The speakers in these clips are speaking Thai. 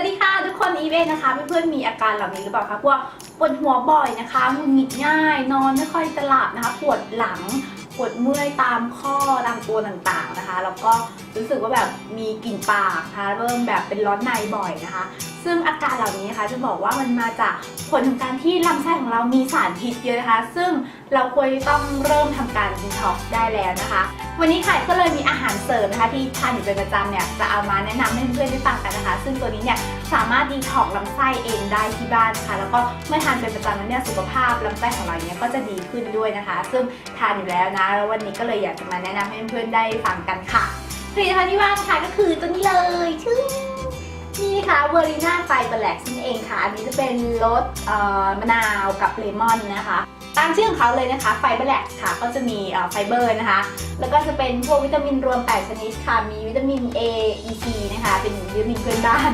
วัสดีค่ะทุกคนอีเวนนะคะเพื่อนๆมีอาการเหล่านี้หรือเปล่าคะพวกปวดหัวบ่อยนะคะหงุดหงิดง่าย นอนไม่ค่อยจะหลับนะคะ ปวดหลังปวดเมื่อยตามข้อตามตัวต่างๆนะคะ แล้วก็ รู้สึกว่าแบบมีกลิ่นปากนะคะเริ่มแบบเป็นร้อนในบ่อยนะคะ ซึ่งอาการเหล่านี้นะคะจะบอกว่ามันมาจากผลของการที่ลำไส้ของเรามีสารพิษเยอะนะคะ ซึ่งเราควรต้องเริ่มทำการดีท็อกซ์ได้แล้วนะคะ วันนี้ค่ะก็เลยมีอาหารเสริมนะคะที่ทานอยู่เป็นประจำเนี่ยจะเอามาแนะนำให้เพื่อนๆได้ฟังกันนะคะ ซึ่งตัวนี้เนี่ยสามารถดีท็อกซ์ลำไส้เองได้ที่บ้านนะคะแล้วก็เมื่อทานเป็นประจำแล้วเนี่ยสุขภาพลำไส้ของเราเนี่ยก็จะดีขึ้นด้วยนะคะ ซึ่งทานอยู่แล้วนะแล้ววันนี้ก็เลยอยากจะมาแนะนำให้เพื่อนๆได้ฟังกันค่ะ ผลิตภัณฑ์ที่ว่าค่ะก็คือตัวนี้เลยชื่อนี่ค่ะเวอร์ลิน่าไฟเบลแล็กนั่นเองค่ะ อันนี้จะเป็นรสมะนาวกับเลมอนนะคะ ตามชื่อของเขาเลยนะคะไฟเบลแล็กค่ะ ก็จะมีไฟเบอร์นะคะ แล้วก็จะเป็นพวกวิตามินรวม 8 ชนิดค่ะ มีวิตามิน A E C นะคะ เป็นวิตามินเพื่อนบ้าน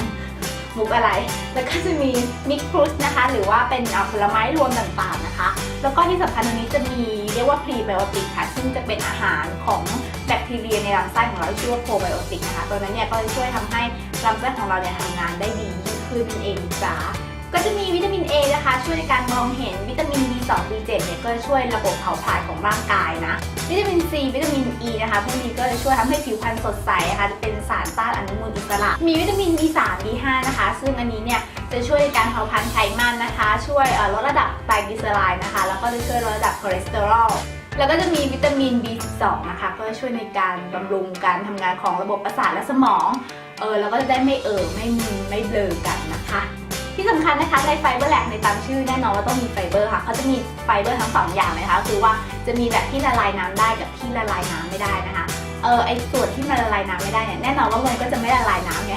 มุกอะไร แล้วก็จะมีมิกฟรุตนะคะ หรือว่าเป็นผลไม้รวมต่างๆนะคะ แล้วก็ที่สำคัญตรงนี้จะมีเรียกว่าพรีไบโอติกค่ะ ซึ่งจะเป็นอาหารของแบคทีเรียในลำไส้ของเราที่ชื่อว่าโปรไบโอติกนะคะ ตัวนั้นเนี่ยก็จะช่วยทำให้ลำไส้ของเราเนี่ยทำงานได้ดียิ่งขึ้นเป็นเองจ้าก็จะมีวิตามิน A นะคะ ช่วยในการมองเห็นวิตามิน B2 B7 เนี่ยก็ช่วยระบบเผาผลาญของร่างกายนะวิตามิน C วิตามิน E นะคะพวกนี้ก็จะช่วยทำให้ผิวพรรณสดใสนะคะจะเป็นสารต้านอนุมูลอิสระ มีวิตามิน B3 B5 นะคะ ซึ่งอันนี้เนี่ยจะช่วยในการเผาผลาญไขมันนะคะ ช่วยลดระดับไตรกลีเซอไรด์นะคะ แล้วก็จะช่วยลดระดับคอเลสเตอรอลแล้วก็จะมีวิตามิน B12 นะคะ ก็จะช่วยในการบำรุงการทำงานของระบบประสาทและสมอง เออแล้วก็จะได้ไม่เอ่อไม่มึนไม่เบลอกันนะคะ ที่สำคัญนะคะในไฟเบอร์แลกในตามชื่อแน่นอนว่าต้องมีไฟเบอร์ค่ะเขาจะมีไฟเบอร์ทั้งสองอย่างเลยนะคะคือว่าจะมีแบบที่ละลายน้ำได้กับที่ละลายน้ำไม่ได้นะคะเออไอส่วนที่มันละลายน้ำไม่ได้เนี่ยแน่นอนว่ามันก็จะไม่ละลายน้ำไง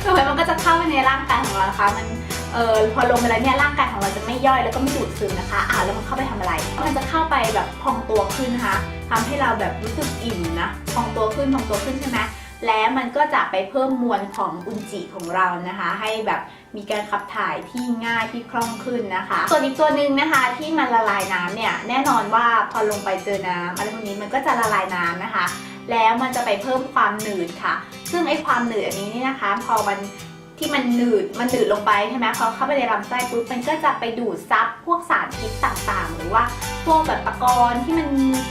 เพราะมันก็จะเข้าไปในร่างกายของเรานะคะมันเออพอลงไปแล้วเนี่ยร่างกายของเราจะไม่ย่อยแล้วก็ไม่ดูดซึมนะคะอ่าแล้วมันเข้าไปทำอะไร มันจะเข้าไปแบบพองตัวขึ้นนะคะทำให้เราแบบรู้สึกอิ่มนะพองตัวขึ้นพองตัวขึ้นใช่ไหม และมันก็จะไปเพิ่มมวลของอุจจิของเรานะคะ ให้แบบมีการขับถ่ายที่ง่ายที่คล่องขึ้นนะคะ ส่วนอีกตัวหนึ่งนะคะที่มันละลายน้ำเนี่ยแน่นอนว่าพอลงไปเจอน้ำอะไรพวกนี้มันก็จะละลายน้ำนะคะ แล้วมันจะไปเพิ่มความหนืดค่ะ ซึ่งไอ้ความหนืดอันนี้นี่นะคะ พอมัน ที่มันหนืดมันหนืดลงไปใช่ไหมพอเข้าไปในลำไส้ปุ๊บมันก็จะไปดูดซับพวกสารพิษต่างๆ หรือว่าพวกแบบตะกอนที่มัน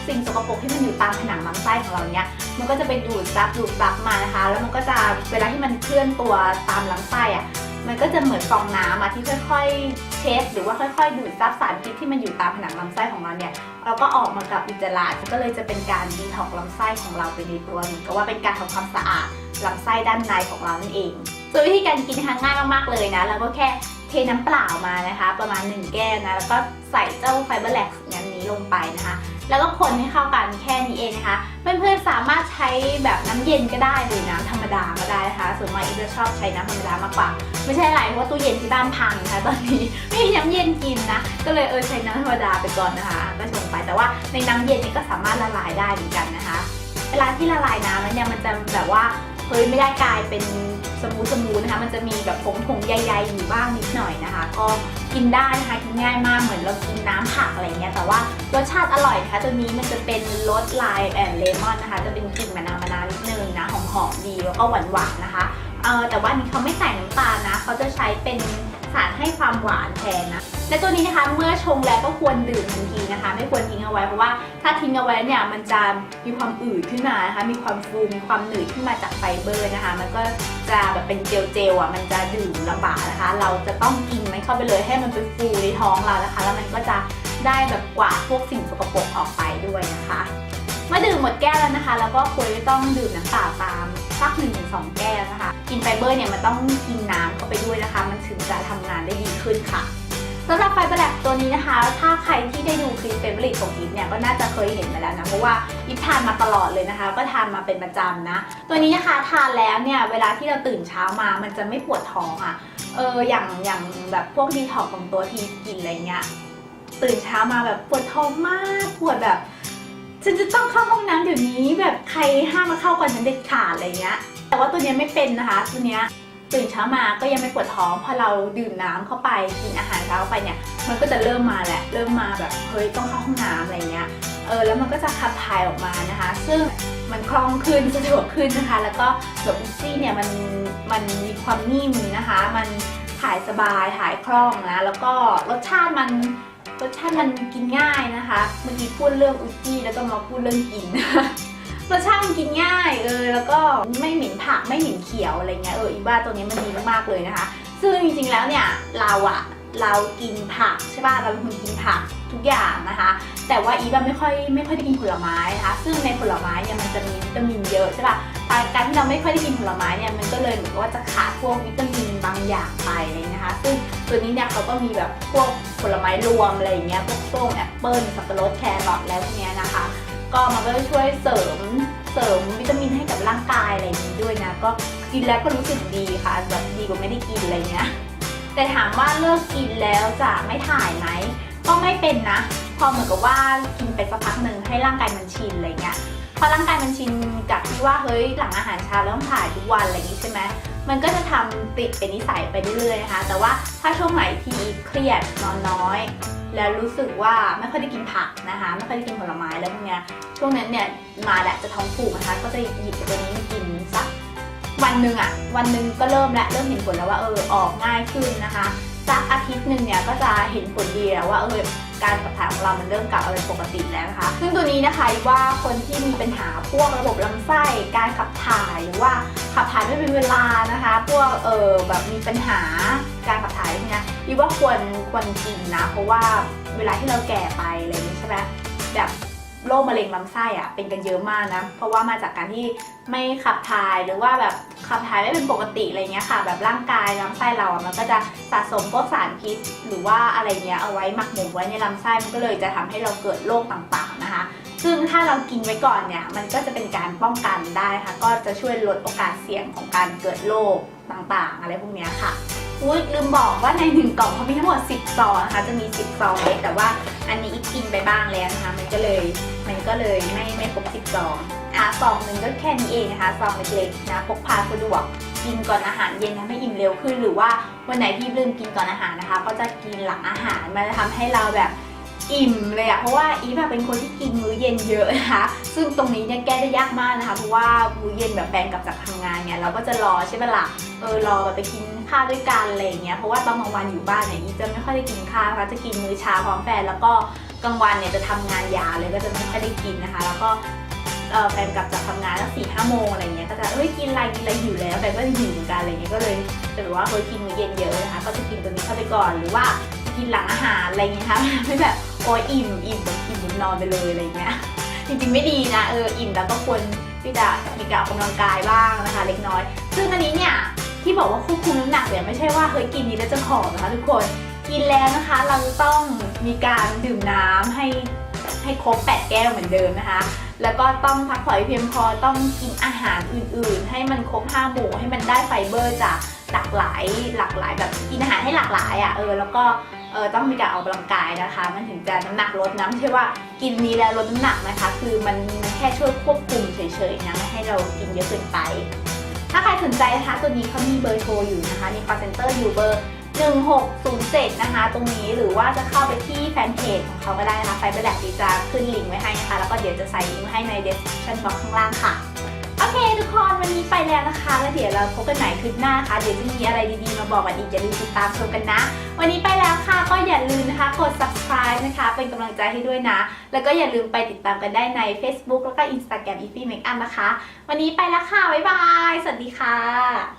สิ่งสกปรกที่มันอยู่ตามผนังลำไส้ของเราเนี่ยมันก็จะไปดูดซับดูดซับมานะคะ แล้วมันก็จะเวลาที่มันเคลื่อนตัวตามลำไส้อะมันก็จะเหมือนฟองน้ำอะที่ค่อยๆเช็ดหรือว่าค่อยๆ ดูดซับสารพิษที่มันอยู่ตามผนังลำไส้ของเราเนี่ยเราก็ออกมากับอุจจาระก็เลยจะเป็นการดีท็อกลำไส้ของเราไปในตัวเหมือนกับว่าเป็นการทำความสะอาดลำไส้ด้านในของเรานั่นเอง ส่วนวิธีการกินนะคะง่ายมากๆเลยนะแล้วก็แค่เทน้ำเปล่ามานะคะ ประมาณ 1 แก้วนะแล้วก็ใส่เจ้าไฟเบอร์แลกอย่างนี้ลงไปนะคะ แล้วก็คนให้เข้ากันแค่นี้เองนะคะ เพื่อนๆสามารถใช้แบบน้ำเย็นก็ได้หรือน้ำธรรมดาก็ได้นะคะส่วนมากอีจะชอบใช้น้ำธรรมดามากกว่า ไม่ใช่อะไรเพราะว่าตู้เย็นที่บ้านพังนะคะตอนนี้ไม่มีน้ำเย็นกินนะก็เลยเออใช้น้ำธรรมดาไปก่อนนะคะ ก็ชงไปแต่ว่าในน้ำเย็นนี่ก็สามารถละลายได้เหมือนกันนะคะ เวลาที่ละลายน้ำแล้วเนี่ยมันจะแบบว่า เฮ้ยไม่ได้กลายเป็นสมูทสมูทนะคะ มันจะมีแบบผงผงๆใยๆอยู่บ้างนิดหน่อยนะคะ ก็กินได้นะคะกินง่ายมากเหมือนเรากินน้ำผักอะไรเงี้ยแต่ว่ารสชาติอร่อยนะคะตัวนี้มันจะเป็นรสลม์แอนเลมอนนะคะ จะเป็นกลิ่นมะนาวมะนาวนิดนึงนะหอมๆดีแล้วก็หวานๆนะคะเออแต่ว่านนี้เขาไม่ใส่น้ำตาลนะเขาจะใช้เป็นสารให้ความหวานแทนนะ และตัวนี้นะคะเมื่อชงแล้วก็ควรดื่มทันทีนะคะ ไม่ควรทิ้งเอาไว้เพราะว่าถ้าทิ้งเอาไว้เนี่ยมันจะมีความอืดขึ้นมานะคะมีความฟูมีความหนืดขึ้นมาจากไฟเบอร์นะคะ มันก็จะแบบเป็นเจลเจลๆอะมันจะดื่มลำบากนะคะ เราจะต้องกินมันเข้าไปเลยให้มันไปฟูในท้องเรานะคะ แล้วมันก็จะได้แบบกวาดพวกสิ่งสกปรกออกไปด้วยนะคะเมื่อดื่มหมดแก้วแล้วนะคะ แล้วก็ควรจะต้องดื่มน้ำเปล่าตามสักหนึ่งถึงสองแก้วนะคะ กินไฟเบอร์เนี่ยมันต้องกินน้ำเข้าไปด้วยนะคะ มันถึงจะทำงานได้ดีขึ้นค่ะ สำหรับไฟเบอร์แลกตัวนี้นะคะ ถ้าใครที่ได้ดูคลิปเฟเวอร์ลิตของอีฟเนี่ยก็น่าจะเคยเห็นมาแล้วนะ เพราะว่าอีฟทานมาตลอดเลยนะคะ ก็ทานมาเป็นประจำนะ ตัวนี้นะคะทานแล้วเนี่ยเวลาที่เราตื่นเช้ามามันจะไม่ปวดท้องอะ่ะ เอออย่างอย่างแบบพวกดีท็อกของตัวที่กินอะไรเงี้ย ตื่นเช้ามาแบบปวดท้องมากปวดแบบ ฉันจะต้องเข้าห้องน้ำเดี๋ยวนี้แบบใครห้ามมาเข้าก่อนฉันเด็ดขาดอะไรเงี้ย แต่ว่าตัวนี้ไม่เป็นนะคะตัวเนี้ย ตื่นเช้ามาก็ยังไม่ปวดท้องพอเราดื่มน้ำเข้าไปกินอาหารเช้าไปเนี่ย มันก็จะเริ่มมาแหละเริ่มมาแบบเฮ้ยต้องเข้าห้องน้ำอะไรเงี้ยเออแล้วมันก็จะขับถ่ายออกมานะคะ ซึ่งมันคล่องขึ้นสะดวกขึ้นนะคะ แล้วก็แบบอุซี่เนี่ยมันมันมีความนิ่มนะคะ มันถ่ายสบายถ่ายคล่องนะแล้วก็รสชาติมันรสชาติมันกินง่ายนะคะเมื่อกี้พูดเรื่องอุซี่แล้วก็มาพูดเรื่องกิน รสชาติมันกินง่ายเออแล้วก็ไม่เหม็นผักไม่เหม็นเขียวอะไรเงี้ยเอออีบ้าตัวนี้มันดีมากๆเลยนะคะ ซึ่งจริงๆแล้วเนี่ยเราอะเรากินผักใช่ป่ะเราเป็นคนกินผักทุกอย่างนะคะ แต่ว่าอีฟอะไม่ค่อยไม่ค่อยได้กินผลไม้นะคะซึ่งในผลไม้เนี่ยมันจะมีวิตามินเยอะใช่ป่ะการที่เราไม่ค่อยได้กินผลไม้เนี่ยมันก็เลยเหมือนกับว่าจะขาดพวกวิตามินบางอย่างไปเลยนะคะ ซึ่งตัวนี้เนี่ยเขาก็มีแบบพวกผลไม้รวมอะไรอย่างเงี้ยพวกส้มแอปเปิ้ลสับปะรดแครอทแล้วพวกเนี้ยนะคะ ก็มันก็ช่วยเสริมเสริมวิตามินให้กับร่างกายอะไรอย่างนี้ด้วยนะ ก็กินแล้วก็รู้สึกดีค่ะแบบดีกว่าไม่ได้กินอะไรเงี้ยแต่ถามว่าเลิกกินแล้วจะไม่ถ่ายไหมก็ไม่เป็นนะ พอเหมือนกับว่ากินไปสักพักหนึ่งให้ร่างกายมันชินอะไรเงี้ยพอร่างกายมันชินกับที่ว่าเฮ้ยหลังอาหารเช้าแล้วต้องถ่ายทุกวันอะไรอย่างนี้ใช่ไหมมันก็จะทำติดเป็นนิสัยไปเรื่อยๆนะคะ แต่ว่าถ้าช่วงไหนที่เครียดนอนน้อย แล้วรู้สึกว่าไม่ค่อยได้กินผักนะคะ ไม่ค่อยได้กินผลไม้แล้วพวกเนี้ยช่วงนั้นเนี่ยมาแหละจะท้องผูกนะคะ ก็จะหยิบตัวนี้มากินสักวันหนึ่งอะวันหนึ่งก็เริ่มและเริ่มเห็นผลแล้วว่าเออออกง่ายขึ้นนะคะสักอาทิตย์หนึ่งเนี่ยก็จะเห็นผลดีแล้วว่าเออ การขับถ่ายของเรามันเริ่มกลับมาเป็นปกติแล้วนะคะ ซึ่งตัวนี้นะคะว่าคนที่มีปัญหาพวกระบบลำไส้ การขับถ่ายหรือว่าขับถ่ายไม่เป็นเวลานะคะ พวกเออแบบมีปัญหาการขับถ่ายเนี้ยอีว่าควรควรกินนะ เพราะว่าเวลาที่เราแก่ไปอะไรอย่างนี้ใช่ไหมแบบ โรคมะเร็งลำไส้อะเป็นกันเยอะมากนะ เพราะว่ามาจากการที่ไม่ขับถ่ายหรือว่าแบบขับถ่ายไม่เป็นปกติอะไรเงี้ยค่ะ แบบร่างกายลำไส้เราอะมันก็จะสะสมพวกสารพิษ หรือว่าอะไรเงี้ยเอาไว้หมักหมมไว้ในลำไส้มันก็เลยจะทำให้เราเกิดโรคต่างๆนะคะ ซึ่งถ้าเรากินไว้ก่อนเนี่ยมันก็จะเป็นการป้องกันได้ค่ะ ก็จะช่วยลดโอกาสเสี่ยงของการเกิดโรคต่างๆ อะไรพวกเนี้ยค่ะ อุ้ยลืมบอกว่าในหนึ่งกล่องเขามีทั้งหมด 10ซองนะคะ จะมี 10ซองเล็กแต่ว่าอันนี้อีกกินไปบ้างแล้วนะคะ มันก็เลยมันก็เลยไม่ไม่ครบ10ซองอะซองหนึ่งก็แค่นี้เองนะคะซองเล็กๆนะพกพาสะดวกกินก่อนอาหารเย็นทำให้อิ่มเร็วขึ้น หรือว่าวันไหนที่ลืมกินก่อนอาหารนะคะ ก็จะกินหลังอาหารมันจะทำให้เราแบบ อิ่มเลยอะเพราะว่าอีฟเป็นคนที่กินมื้อเย็นเยอะนะคะ ซึ่งตรงนี้เนี่ยแก้ได้ยากมากนะคะ เพราะว่ามื้อเย็นแบบแฟนกลับจากทำงานเนี่ยเราก็จะรอใช่ไหมล่ะ เออรอแบบไปกินข้าวด้วยกันอะไรอย่างเงี้ย เพราะว่าตอนกลางวันอยู่บ้านเนี่ยอีจะไม่ค่อยได้กินข้าวนะคะจะกินมื้อเช้าพร้อมแฟนแล้วก็กลางวันเนี่ยจะทำงานยาวเลยก็จะไม่ค่อยได้กินนะคะ แล้วก็แฟนกลับจากทำงานตั้งสี่ห้าโมงอะไรเงี้ยก็จะเอ้ยกินอะไรกินอะไรหิวแล้วแฟนก็หิวเหมือนกันอะไรเงี้ยก็เลยจะแบบว่าเฮ้ยกินมื้อเย็นเยอะนะคะก็จะกินตัวนี้เข้าไปก่อนหรือว่ากินหลังอาหารอะไรเงี้ยค่ะไม่แบบ โอ้ยอิ่มอิ่มอิ่มนอนไปเลยอะไรเงี้ยจริงๆไม่ดีนะเอออิ่มแล้วก็ควรที่จะมีการออกกำลังกายบ้างนะคะ เล็กน้อย ซึ่งอันนี้เนี่ยที่บอกว่าควบคุมน้ำหนักเนี่ยไม่ใช่ว่าเฮ้ยกินนี้แล้วจะผอมนะคะทุกคนกินแล้วนะคะเราต้องมีการดื่มน้ำให้ให้ครบ 8 แก้วเหมือนเดิมนะคะ แล้วก็ต้องพักผ่อนเพียงพอต้องกินอาหารอื่นๆ ให้มันครบ5หมู่ให้มันได้ไฟเบอร์จากหลากหลายหลากหลายแบบกินอาหารให้หลากหลายอะ่ะเออแล้วก็ เออต้องมีการออกกำลังกายนะคะ มันถึงจะน้ำหนักลดนะไม่ใช่ว่ากินนี้แล้วลดน้ำหนักนะคะ คือมันมันแค่ช่วยควบคุมเฉยๆนะไม่ให้เรากินเยอะเกินไป ถ้าใครสนใจนะคะตัวนี้เขามีเบอร์โทรอยู่นะคะมี call center อยู่เบอร์ 1607 นะคะ ตรงนี้หรือว่าจะเข้าไปที่แฟนเพจของเขาก็ได้นะคะไฟเบอร์แลกดีจะขึ้นลิงก์ไว้ให้นะคะ แล้วก็เดี๋ยวจะใส่ลิงก์ไว้ให้ใน description box ข้างล่างค่ะ เคทุกคนวันนี้ไปแล้วนะคะ แล้วเดี๋ยวเราพบกันใหม่คลิปหน้าค่ะ เดี๋ยวจะมีอะไรดีๆมาบอกกันอีกอย่าลืมติดตามชมกันนะ วันนี้ไปแล้วค่ะก็อย่าลืมนะคะกด subscribe นะคะ เป็นกำลังใจให้ด้วยนะ แล้วก็อย่าลืมไปติดตามกันได้ใน Facebook แล้วก็ Instagram e f y Makeup นะคะ วันนี้ไปแล้วค่ะบ๊ายบายสวัสดีค่ะ